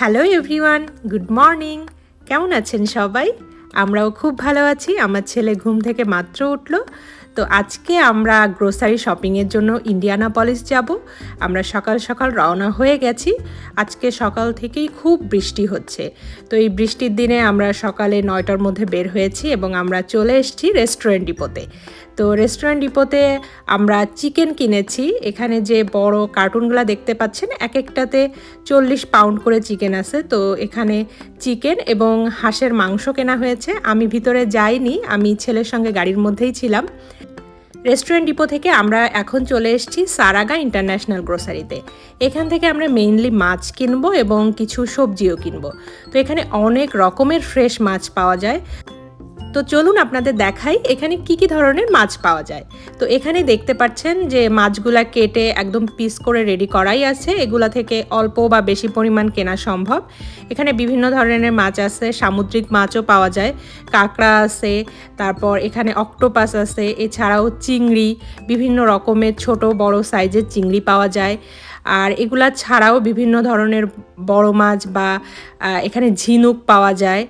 Hello everyone good morning কেমন আছেন সবাই? আমরাও খুব ভালো আছি। আমার ছেলে ঘুম থেকে মাত্র উঠল। তো আজকে আমরা গ্রোসারি শপিংয়ের জন্য ইন্ডিয়ানাপলিস যাব। আমরা সকাল সকাল রওনা হয়ে গেছি। আজকে সকাল থেকেই খুব বৃষ্টি হচ্ছে। তো এই বৃষ্টির দিনে আমরা সকালে নয়টার মধ্যে বের হয়েছি এবং আমরা চলে এসেছি রেস্টুরেন্ট ডিপোতে তো রেস্টুরেন্ট ডিপোতে আমরা চিকেন কিনেছি। এখানে যে বড় কার্টুনগুলো দেখতে পাচ্ছেন এক একটাতে চল্লিশ পাউন্ড করে চিকেন আছে। তো এখানে চিকেন এবং হাঁসের মাংস কেনা হয়েছে। আমি ভিতরে যাইনি, আমি ছেলের সঙ্গে গাড়ির মধ্যেই ছিলাম। রেস্টুরেন্ট ডিপো থেকে আমরা এখন চলে এসেছি সারাগা ইন্টারন্যাশনাল গ্রোসারিতে এখান থেকে আমরা মেইনলি মাছ কিনবো এবং কিছু সবজিও কিনবো। তো এখানে অনেক রকমের ফ্রেশ মাছ পাওয়া যায়। তো চলুন আপনাদের দেখাই এখানে কি কি ধরনের মাছ পাওয়া যায়। তো এখানে দেখতে পাচ্ছেন যে মাছগুলা কেটে একদম পিস করে রেডি করাই আছে। এগুলা থেকে অল্প বা বেশি পরিমাণ কেনা সম্ভব। এখানে বিভিন্ন ধরনের মাছ আছে, সামুদ্রিক মাছও পাওয়া যায়। কাঁকড়া আছে, তারপর এখানে অক্টোপাস আছে, এছাড়াও চিংড়ি, বিভিন্ন রকমের ছোট বড় সাইজের চিংড়ি পাওয়া যায়। আর এগুলা ছাড়াও বিভিন্ন ধরনের বড় মাছ বা এখানে ঝিনুক পাওয়া যায়।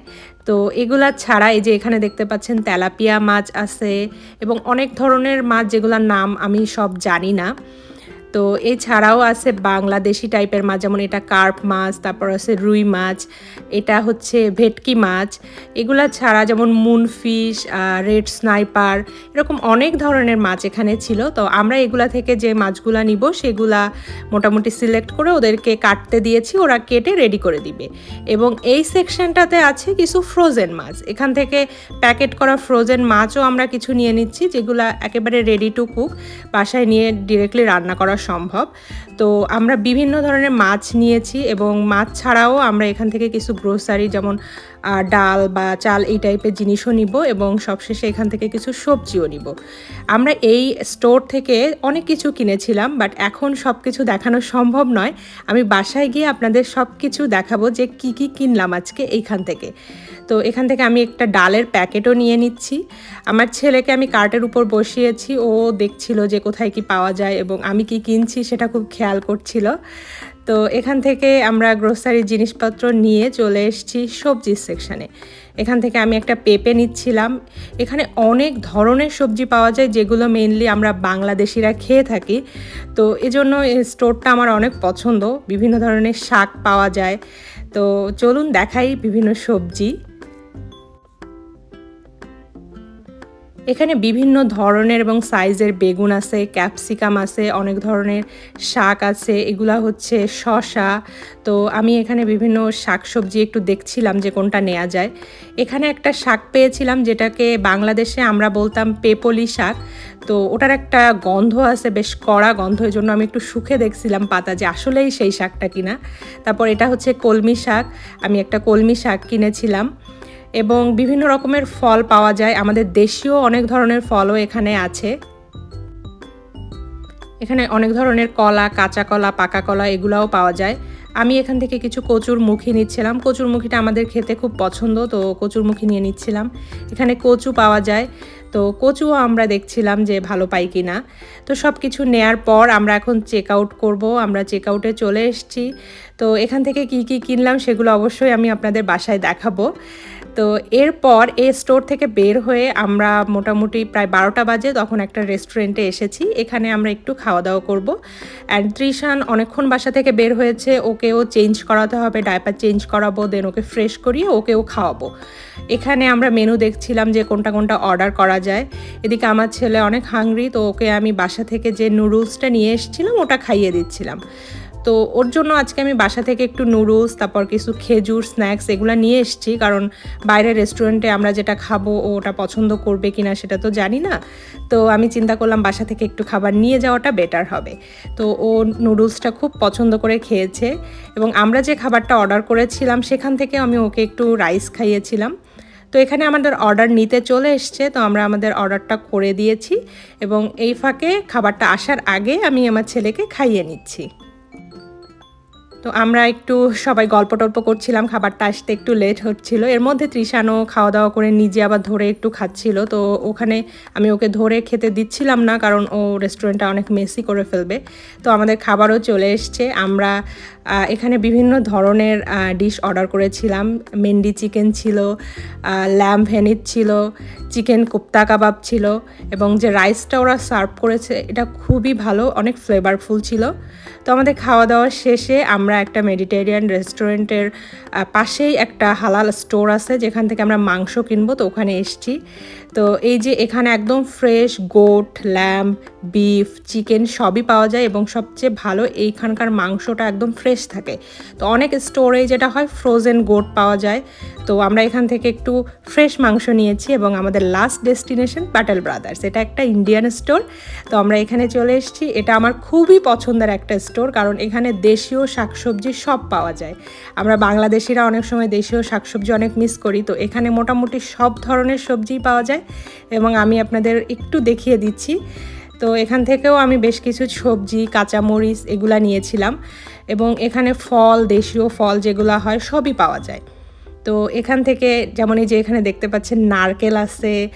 তো এগুলা ছাড়া এই যে এখানে দেখতে পাচ্ছেন তেলাপিয়া মাছ আছে এবং অনেক ধরনের মাছ যেগুলোর নাম আমি সব জানি না। তো এছাড়াও আছে বাংলাদেশি টাইপের মাছ, যেমন এটা কার্প মাছ, তারপর আছে রুই মাছ, এটা হচ্ছে ভেটকি মাছ। এগুলা ছাড়া যেমন মুনফিশ রেড স্নাইপার, এরকম অনেক ধরনের মাছ এখানে ছিল। তো আমরা এগুলা থেকে যে মাছগুলা নিব, সেগুলা মোটামুটি সিলেক্ট করে ওদেরকে কাটতে দিয়েছি, ওরা কেটে রেডি করে দিবে। এবং এই সেকশনটাতে আছে কিছু ফ্রোজেন মাছ। এখান থেকে প্যাকেট করা ফ্রোজেন মাছও আমরা কিছু নিয়ে নিচ্ছি, যেগুলা একেবারে রেডি টু কুক বাসায় নিয়ে ডিরেক্টলি রান্না করা সম্ভব। তো আমরা বিভিন্ন ধরনের মাছ নিয়েছি এবং মাছ ছাড়াও আমরা এখান থেকে কিছু গ্রোসারি যেমন ডাল বা চাল এই টাইপের জিনিসও নিব এবং সবশেষে এখান থেকে কিছু সবজিও নিব। আমরা এই স্টোর থেকে অনেক কিছু কিনেছিলাম বাট এখন সব কিছু দেখানো সম্ভব নয়। আমি বাসায় গিয়ে আপনাদের সব কিছু দেখাবো যে কি কি কিনলাম আজকে এইখান থেকে। তো এখান থেকে আমি একটা ডালের প্যাকেটও নিয়ে নিচ্ছি। আমার ছেলেকে আমি কার্টের উপর বসিয়েছি, ও দেখছিল যে কোথায় কি পাওয়া যায় এবং আমি কি কিনছি সেটা খুব খেয়াল করছিল। তো এখান থেকে আমরা গ্রোসারির জিনিসপত্র নিয়ে চলে এসেছি সবজির সেকশানে এখান থেকে আমি একটা পেঁপে নিচ্ছিলাম। এখানে অনেক ধরনের সবজি পাওয়া যায়, যেগুলো মেনলি আমরা বাংলাদেশিরা খেয়ে থাকি। তো এজন্য স্টোরটা আমার অনেক পছন্দ। বিভিন্ন ধরনের শাক পাওয়া যায়। তো চলুন দেখাই বিভিন্ন সবজি। এখানে বিভিন্ন ধরনের এবং সাইজের বেগুন আছে, ক্যাপসিকাম আছে, অনেক ধরনের শাক আছে, এগুলা হচ্ছে শশা তো আমি এখানে বিভিন্ন শাক সবজি একটু দেখছিলাম যে কোনটা নেওয়া যায়। এখানে একটা শাক পেয়েছিলাম যেটাকে বাংলাদেশে আমরা বলতাম পেপলি শাক। তো ওটার একটা গন্ধ আছে, বেশ কড়া গন্ধ এর জন্য আমি একটু সুখে দেখছিলাম পাতা যে আসলেই সেই শাকটা কিনা। তারপর এটা হচ্ছে কলমি শাক। আমি একটা কলমি শাক কিনেছিলাম। এবং বিভিন্ন রকমের ফল পাওয়া যায়। আমাদের দেশীয় অনেক ধরনের ফলও এখানে আছে। এখানে অনেক ধরনের কলা, কাঁচা কলা, পাকা কলা এগুলাও পাওয়া যায়। আমি এখান থেকে কিছু কচুর মুখি নিচ্ছিলাম। কচুর মুখিটা আমাদের খেতে খুব পছন্দ, তো কচুর মুখি নিয়ে নিচ্ছিলাম। এখানে কচু পাওয়া যায়। তো কচুও আমরা দেখছিলাম যে ভালো পাই কি না তো সব কিছু নেয়ার পর আমরা এখন চেক আউট করব, আমরা চেক আউটে চলে এসেছি। তো এখান থেকে কি কি কিনলাম সেগুলো অবশ্যই আমি আপনাদের বাসায় দেখাবো। তো এরপর এই স্টোর থেকে বের হয়ে আমরা মোটামুটি প্রায় বারোটা বাজে তখন একটা রেস্টুরেন্টে এসেছি। এখানে আমরা একটু খাওয়া দাওয়া করব। অ্যান্ড ত্রিশান অনেকক্ষণ বাসা থেকে বের হয়েছে, ওকেও চেঞ্জ করাতে হবে ডায়পার চেঞ্জ করাবো দেন ওকে ফ্রেশ করিয়ে ওকেও খাওয়াবো। এখানে আমরা মেনু দেখছিলাম যে কোনটা কোনটা অর্ডার করা যায়। এদিকে আমার ছেলে অনেক হাংরি তো ওকে আমি বাসা থেকে যে নুডলসটা নিয়ে এসেছিলাম, ওটা খাইয়ে দিচ্ছিলাম। তো ওর জন্য আজকে আমি বাসা থেকে একটু নুডলস তারপর কিছু খেজুর স্ন্যাক্স এগুলো নিয়ে এসেছি। কারণ বাইরের রেস্টুরেন্টে আমরা যেটা খাব, ও ওটা পছন্দ করবে কিনা সেটা তো জানি না। তো আমি চিন্তা করলাম বাসা থেকে একটু খাবার নিয়ে যাওয়াটা বেটার হবে। তো ও নুডলসটা খুব পছন্দ করে খেয়েছে। এবং আমরা যে খাবারটা অর্ডার করেছিলাম, সেখান থেকে আমি ওকে একটু রাইস খাইয়েছিলাম। তো এখানে আমাদের অর্ডার নিতে চলে এসছে, তো আমরা আমাদের অর্ডারটা করে দিয়েছি এবং এই ফাঁকে খাবারটা আসার আগে আমি আমার ছেলেকে খাইয়ে নিচ্ছি। তো আমরা একটু সবাই গল্প টল্প করছিলাম, খাবারটা আসতে একটু লেট হচ্ছিল। এর মধ্যে তৃষানও খাওয়া দাওয়া করে নিজে আবার ধরে একটু খাচ্ছিল, তো ওখানে আমি ওকে ধরে খেতে দিচ্ছিলাম না কারণ ও রেস্টুরেন্টটা অনেক মেসি করে ফেলবে। তো আমাদের খাবারও চলে এসছে, আমরা এখানে বিভিন্ন ধরনের ডিশ অর্ডার করেছিলাম। মেন্ডি চিকেন ছিল ল্যাম্প ভেনিট ছিল চিকেন কোপ্তা কাবাব ছিল এবং যে রাইসটা ওরা সার্ভ করেছে, এটা খুবই ভালো, অনেক ফ্লেভারফুল ছিল। তো আমাদের খাওয়া দাওয়া শেষে আমরা একটা মেডিটেরিয়ান রেস্টুরেন্টের পাশেই একটা হালাল স্টোর আছে, যেখান থেকে আমরা মাংস কিনবো, তো ওখানে এসছি। তো এই যে এখানে একদম fresh goat lamb beef chicken সবই পাওয়া যায় এবং সবচেয়ে ভালো এইখানকার মাংসটা একদম ফ্রেশ থাকে। তো অনেক স্টোরে যেটা হয় ফ্রোজেন গোট পাওয়া যায়। তো আমরা এখান থেকে একটু ফ্রেশ মাংস নিয়েছি এবং আমাদের লাস্ট ডেস্টিনেশন প্যাটেল ব্রাদার্স এটা একটা ইন্ডিয়ান স্টোর তো আমরা এখানে চলে এসেছি। এটা আমার খুবই পছন্দের একটা স্টোর কারণ এখানে দেশীয় শাকসবজি সব পাওয়া যায়। আমরা বাংলাদেশিরা অনেক সময় দেশীয় শাকসবজি অনেক মিস করি। তো এখানে মোটামুটি সব ধরনের সবজিই পাওয়া যায় এবং আমি আপনাদের একটু দেখিয়ে দিচ্ছি। তো এখান থেকেও আমি বেশ কিছু সবজি, কাঁচামরিচ এগুলা নিয়েছিলাম এবং এখানে ফল, দেশীয় ফল যেগুলো হয় সবই পাওয়া যায়। তো এখান থেকে যেমন এই যে এখানে দেখতে পাচ্ছেন নারকেল আছে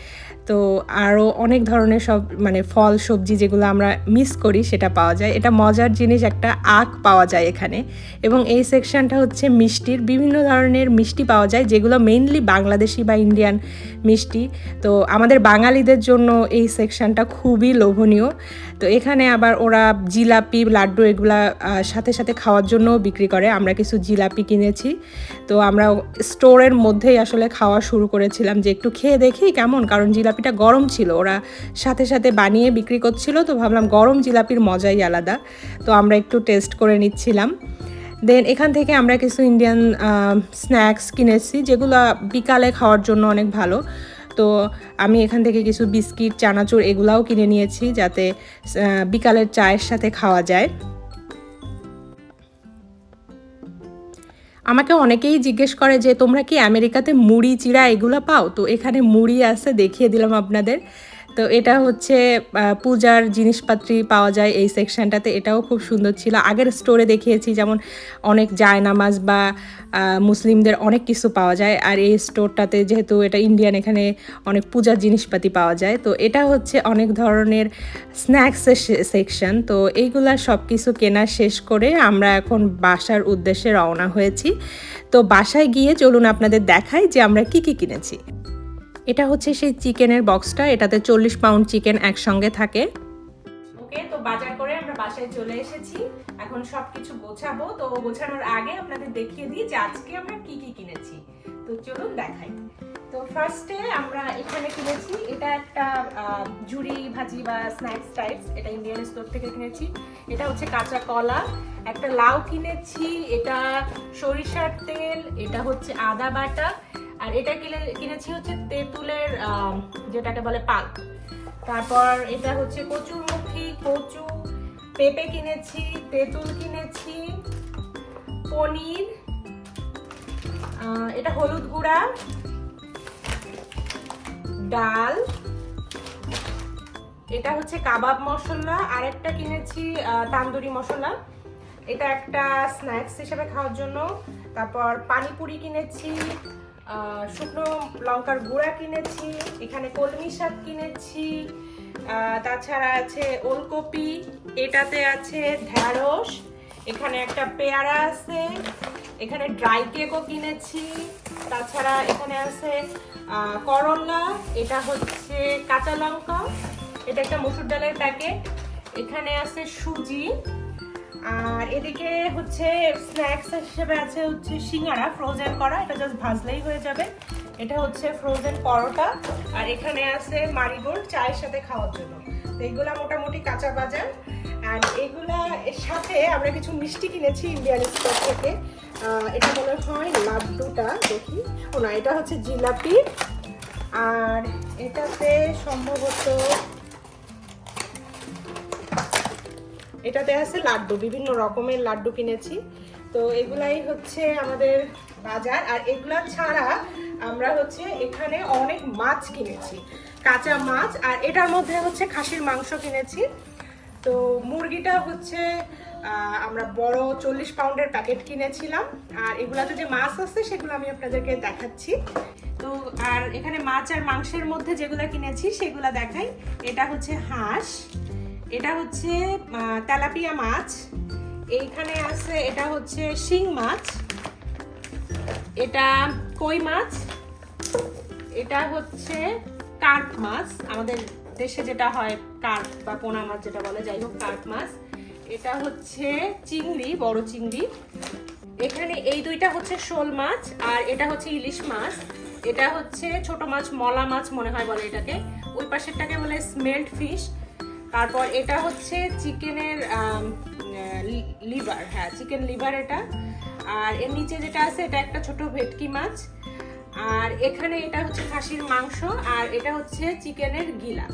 তো আরও অনেক ধরনের সব মানে ফল, সবজি যেগুলো আমরা মিস করি, সেটা পাওয়া যায়। এটা মজার জিনিস, একটা আখ পাওয়া যায় এখানে। এবং এই সেকশনটা হচ্ছে মিষ্টির। বিভিন্ন ধরনের মিষ্টি পাওয়া যায়, যেগুলো মেইনলি বাংলাদেশি বা ইন্ডিয়ান মিষ্টি। তো আমাদের বাঙালিদের জন্য এই সেকশনটা খুবই লোভনীয়। তো এখানে আবার ওরা জিলাপি, লাড্ডু এগুলা সাথে সাথে খাওয়ার জন্য বিক্রি করে। আমরা কিছু জিলাপি কিনেছি। তো আমরা স্টোরের মধ্যেই আসলে খাওয়া শুরু করেছিলাম যে একটু খেয়ে দেখি কেমন, কারণ জিলাপিটা গরম ছিল। ওরা সাথে সাথে বানিয়ে বিক্রি করছিল, তো ভাবলাম গরম জিলাপির মজাই আলাদা। তো আমরা একটু টেস্ট করে নিচ্ছিলাম। দেন এখান থেকে আমরা কিছু ইন্ডিয়ান স্ন্যাক্স কিনেছি, যেগুলো বিকালে খাওয়ার জন্য অনেক ভালো। তো আমি এখান থেকে কিছু বিস্কিট, চানাচুর এগুলাও কিনে নিয়েছি যাতে বিকালের চায়ের সাথে খাওয়া যায়। আমাকে অনেকেই জিজ্ঞেস করে যে, তোমরা কি আমেরিকাতে মুড়ি, চিড়া এগুলো পাও? তো এখানে মুড়ি আছে, দেখিয়ে দিলাম আপনাদের। তো এটা হচ্ছে পূজার জিনিসপাত্রি পাওয়া যায় এই সেকশনটাতে এটাও খুব সুন্দর ছিল। আগের স্টোরে দেখিয়েছি, যেমন অনেক জায়নামাজ বা মুসলিমদের অনেক কিছু পাওয়া যায়। আর এই স্টোরটাতে যেহেতু এটা ইন্ডিয়ান এখানে অনেক পূজার জিনিসপাতি পাওয়া যায়। তো এটা হচ্ছে অনেক ধরনের স্ন্যাক্সের সেকশন তো এইগুলা সব কিছু কেনা শেষ করে আমরা এখন বাসার উদ্দেশ্যে রওনা হয়েছি। তো বাসায় গিয়ে চলুন আপনাদের দেখাই যে আমরা কি কি কিনেছি। এটা হচ্ছে সেই চিকেনের বক্সটা, এটাতে চল্লিশ পাউন্ড চিকেন একসঙ্গে থাকে। ওকে, তো বাজার করে আমরা বাসায় চলে এসেছি। এখন সবকিছু গোছাবো। তো গোছানোর আগে আপনাদের দেখিয়ে দিই যে আজকে আমরা কি কি কিনেছি। তো চলুন দেখাই। তো ফার্স্টে আমরা এখানে কিনেছি, এটা একটা ঝুড়ি ভাজি বা স্ন্যাক্স টাইপস এটা ইন্ডিয়ান স্টোর থেকে কিনেছি। এটা হচ্ছে কাঁচা কলা। একটা লাউ কিনেছি, এটা সরিষার তেল, এটা হচ্ছে আদা বাটা। আর এটা কিনে, কিনেছি হচ্ছে তেঁতুলের যেটাকে বলে পাক তারপর এটা হচ্ছে কচুরমুখী, কচু, পেঁপে কিনেছি, তেঁতুল কিনেছি, পনির এটা হলুদ গুঁড়া, ডাল, এটা হচ্ছে কাবাব মশলা আর একটা কিনেছি তান্দুরি মশলা। এটা একটা স্ন্যাক্স হিসেবে খাওয়ার জন্য। তারপর পানিপুরি কিনেছি শুকনো লঙ্কার গুঁড়া কিনেছি, এখানে কলমি শাক কিনেছি তাছাড়া আছে ওলকপি, এটাতে আছে ঢ্যাঁড়স, এখানে একটা পেয়ারা আছে, এখানে ড্রাই কেকও কিনেছি, তাছাড়া এখানে আছে করলা, এটা হচ্ছে কাঁচা লঙ্কা, এটা একটা মসুর ডালের প্যাকেট, এখানে আছে সুজি আর এদিকে হচ্ছে স্ন্যাক্স হিসেবে আছে হচ্ছে সিঙ্গারা ফ্রোজেন করা, এটা জাস্ট ভাজলেই হয়ে যাবে। এটা হচ্ছে ফ্রোজেন পরোটা, আর এখানে আছে মারিগোল্ড চায়ের সাথে খাওয়ার জন্য। তো এগুলা মোটামুটি কাঁচা বাজার। আর এগুলা এর সাথে আমরা কিছু মিষ্টি কিনেছি ইন্ডিয়ান স্টোর থেকে। এটা মনে হয় লাড্ডুটা, দেখি। ও না, এটা হচ্ছে জিলাপি। আর এটাতে সম্ভবত এটাতে আছে লাড্ডু, বিভিন্ন রকমের লাড্ডু কিনেছি। তো এগুলাই হচ্ছে আমাদের বাজার, আর এগুলা ছাড়া আমরা হচ্ছে এখানে অনেক মাছ কিনেছি, কাঁচা মাছ, আর এটার মধ্যে হচ্ছে খাসির মাংস কিনেছি। তো মুরগিটা হচ্ছে আমরা বড় চল্লিশ পাউন্ডের প্যাকেট কিনেছিলাম, আর এগুলাতে যে মাছ আছে সেগুলো আমি আপনাদেরকে দেখাচ্ছি। তো, আর এখানে মাছ আর মাংসের মধ্যে যেগুলো কিনেছি সেগুলো দেখাই। এটা হচ্ছে হাঁস এটা হচ্ছে তেলাপিয়া মাছ। এইখানে আছে, এটা হচ্ছে শিং মাছ। এটা কই মাছ? এটা হচ্ছে কার্প মাছ। আমাদের দেশে যেটা হয় কার্প বা পোনা মাছ যেটা বলে, যাই হোক, কার্প মাছ। এটা হচ্ছে চিংড়ি, বড় চিংড়ি। এখানে এই দুইটা হচ্ছে শোল মাছ আর এটা হচ্ছে ইলিশ মাছ। এটা হচ্ছে ছোট মাছ, মলা মাছ মনে হয় বলে এটাকে। ওই পাশেরটাকে বলে স্মেল্ড ফিশ। তারপর এটা হচ্ছে চিকেনের লিভার হ্যাঁ চিকেন লিভার এটা। আর এর নিচে যেটা আছে, এটা একটা ছোট ভেটকি মাছ। আর এখানে এটা হচ্ছে খাসির মাংস, আর এটা হচ্ছে চিকেনের গিলা।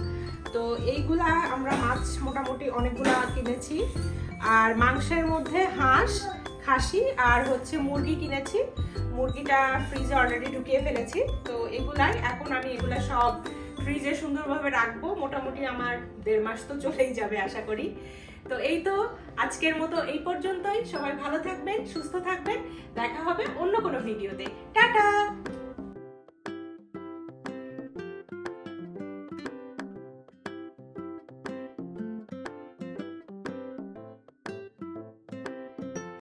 তো এইগুলা আমরা মাছ মোটামুটি অনেকগুলা কিনেছি। আর মাংসের মধ্যে হাঁস, খাসি, আর হচ্ছে মুরগি কিনেছি। মুরগিটা ফ্রিজে অলরেডি ঢুকিয়ে ফেলেছি। তো এগুলাই, এখন আমি এগুলা সব ফ্রিজে সুন্দরভাবে রাখব। মোটামুটি আমার দেড় মাস তো চলেই যাবে, আশা করি। তো এই তো আজকের মতো এই পর্যন্তই। সবাই ভালো থাকবেন, সুস্থ থাকবেন। দেখা হবে অন্য কোনো ভিডিওতে। টাটা!